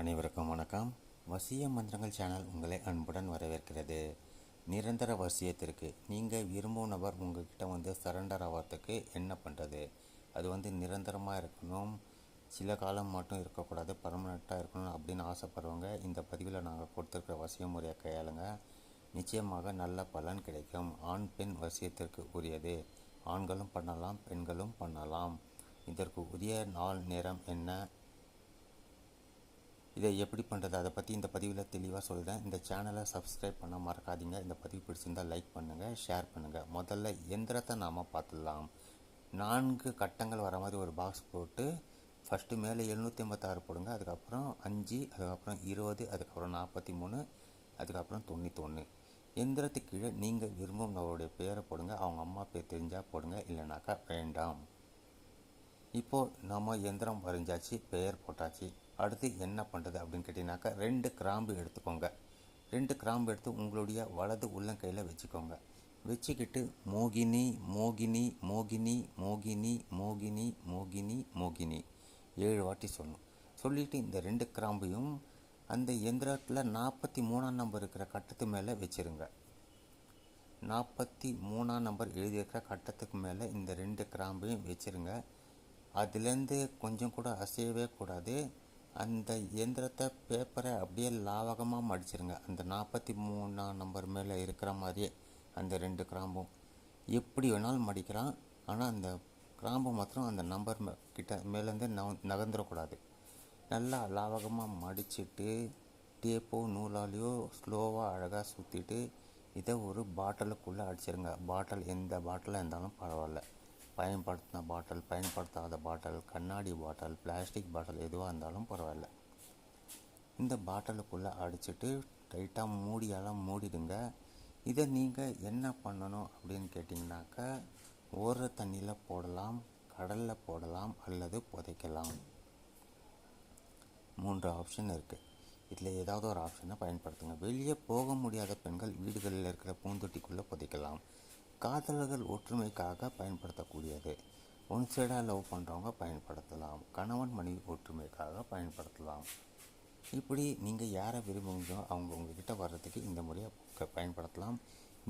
அனைவருக்கும் வணக்கம். வசிய மந்திரங்கள் சேனல் உங்களை அன்புடன் வரவேற்கிறது. நிரந்தர வசியத்திற்கு நீங்கள் விரும்பும் நபர் உங்ககிட்ட வந்து சரண்டர் ஆகிறதுக்கு என்ன பண்ணுறது அது வந்து நிரந்தரமாக இருக்கணும். சில காலம் மட்டும் இருக்கக்கூடாது பர்மனெண்ட்டாக இருக்கணும் அப்படின்னு ஆசைப்படுறவங்க இந்த பதிவில் நாங்கள் கொடுத்துருக்கிற வசிய முறையை கையாளுங்க. நிச்சயமாக நல்ல பலன் கிடைக்கும். ஆண் பெண் வசியத்திற்கு உரியது. ஆண்களும் பண்ணலாம் பெண்களும் பண்ணலாம். இதற்கு உரிய நாள் நேரம் என்ன? இதை எப்படி பண்ணுறது அதை பற்றி இந்த பதிவில் தெளிவாக சொல்கிறேன் இந்த சேனலை சப்ஸ்கிரைப் பண்ண மறக்காதீங்க. இந்த பதிவு பிடிச்சிருந்தால் லைக் பண்ணுங்கள் ஷேர் பண்ணுங்கள் முதல்ல எந்திரத்தை நாம் பார்த்துடலாம். நான்கு கட்டங்கள் வர மாதிரி ஒரு பாக்ஸ் போட்டு ஃபஸ்ட்டு மேலே எழுநூற்றி ஐம்பத்தாறு போடுங்க. அதுக்கப்புறம் அஞ்சு அதுக்கப்புறம் இருபது அதுக்கப்புறம் நாற்பத்தி மூணு அதுக்கப்புறம் தொண்ணூத்தொன்று எந்திரத்துக்கு கீழே நீங்கள் விரும்பும் அவருடைய பேரை போடுங்க. அவங்க அம்மா பேர் தெரிஞ்சால் போடுங்க. இல்லைனாக்கா வேண்டாம். இப்போது நம்ம எந்திரம் வரைஞ்சாச்சு பெயர் போட்டாச்சு. அடுத்து என்ன பண்ணுறது அப்படின்னு கேட்டிங்கனாக்கா ரெண்டு கிராம்பு எடுத்துக்கோங்க. ரெண்டு கிராம்பு எடுத்து உங்களுடைய வலது உள்ளங்கையில் வச்சுக்கோங்க. வச்சுக்கிட்டு மோகினி மோகினி மோகினி மோகினி மோகினி மோகினி மோகினி. ஏழு வாட்டி சொல்லணும். சொல்லிவிட்டு இந்த ரெண்டு கிராம்பையும் அந்த எந்திரத்தில் நாற்பத்தி மூணாம் நம்பர் இருக்கிற கட்டத்து மேலே வச்சுருங்க. நாற்பத்தி மூணாம் நம்பர் எழுதியிருக்கிற கட்டத்துக்கு மேலே இந்த ரெண்டு கிராம்பையும் வச்சுருங்க. அதுலேருந்து கொஞ்சம் கூட அசையவே கூடாது. அந்த இயந்திரத்தை பேப்பரை அப்படியே லாவகமாக மடிச்சிருங்க. அந்த நாற்பத்தி மூணாம் நம்பர் மேலே இருக்கிற மாதிரியே அந்த ரெண்டு கிராம்பும். எப்படி வேணாலும் மடிக்கலாம். ஆனால் அந்த கிராம்பு மாத்திரம் அந்த நம்பர் மே கிட்ட மேலேருந்து நவ நகர்ந்துடக்கூடாது. நல்லா லாவகமாக மடிச்சுட்டு டேப்போ நூலாலேயோ ஸ்லோவாக அழகாக சுற்றிட்டு இதை ஒரு பாட்டிலுக்குள்ளே அடிச்சிருங்க. பாட்டில் எந்த பாட்டிலாக இருந்தாலும் பரவாயில்ல. பயன்படுத்தின பாட்டில் பயன்படுத்தாத பாட்டில் கண்ணாடி பாட்டில் பிளாஸ்டிக் பாட்டில் எதுவாக இருந்தாலும் பரவாயில்ல. இந்த பாட்டிலுக்குள்ளே அடிச்சுட்டு டைட்டாக மூடியெல்லாம் மூடிடுங்க. இதை நீங்கள் என்ன பண்ணணும் அப்படின்னு கேட்டிங்கனாக்கா ஓடுற தண்ணியில் போடலாம் கடலில் போடலாம் அல்லது புதைக்கலாம். மூன்று ஆப்ஷன் இருக்குது இதில் ஏதாவது ஒரு ஆப்ஷனை பயன்படுத்துங்க. வெளியே போக முடியாத பெண்கள் வீடுகளில் இருக்கிற பூந்தொட்டிக்குள்ளே புதைக்கலாம். காதலர்கள் ஒற்றுமைக்காக பயன்படுத்தக்கூடியது. ஒன் சைடாக லவ் பண்ணுறவங்க பயன்படுத்தலாம். கணவன் மனைவி ஒற்றுமைக்காக பயன்படுத்தலாம். இப்படி நீங்கள் யாரை விரும்புகிறீங்களோ அவங்க உங்ககிட்ட வர்றதுக்கு இந்த முறையை க- பயன்படுத்தலாம்.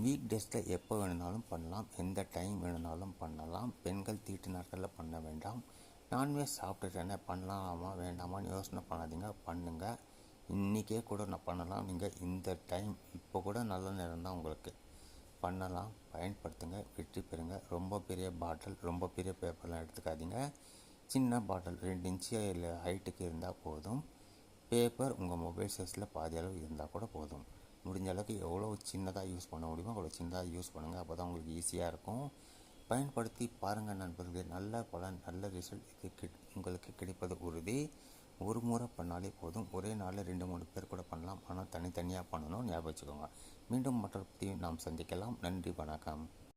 வீக் டேஸில் எப்போ வேணுனாலும் பண்ணலாம். எந்த டைம் வேணுனாலும் பண்ணலாம். பெண்கள் தீட்டு நாட்களில் பண்ண வேண்டாம். நான்வெஜ் சாப்பிட்டுட்டு என்ன பண்ணலாமா வேண்டாமான்னு யோசனை பண்ணாதீங்க. பண்ணுங்கள் இன்றைக்கே கூட நான் பண்ணலாம். நீங்கள் இந்த டைம் இப்போ கூட நல்ல நேரம் தான் உங்களுக்கு. பண்ணலாம். பயன்படுத்துங்க. வெற்றி பெறுங்க. ரொம்ப பெரிய பாட்டில் ரொம்ப பெரிய பேப்பர்லாம் எடுத்துக்காதீங்க. சின்ன பாட்டில் ரெண்டு இன்ச்சு இல்லை ஹைட்டுக்கு இருந்தால் போதும். பேப்பர் உங்கள் மொபைல் சைஸில் பாதி அளவு இருந்தால் கூட போதும். முடிஞ்ச அளவுக்கு எவ்வளோ சின்னதாக யூஸ் பண்ண முடியுமோ அவ்வளோ சின்னதாக யூஸ் பண்ணுங்கள் அப்போ தான் உங்களுக்கு ஈஸியாக இருக்கும். பயன்படுத்தி பாருங்கள் நண்பர்களே. நல்ல பலன் நல்ல ரிசல்ட் இது கிட் உங்களுக்கு கிடைப்பது உறுதி. ஒரு முறை பண்ணாலே போதும். ஒரே நாளில் ரெண்டு மூணு பேர் கூட பண்ணலாம். ஆனால் தனித்தனியாக பண்ணணும் ஞாபகம் வச்சுக்கோங்க. மீண்டும் மற்றொரு நாம் சந்திக்கலாம். நன்றி வணக்கம்.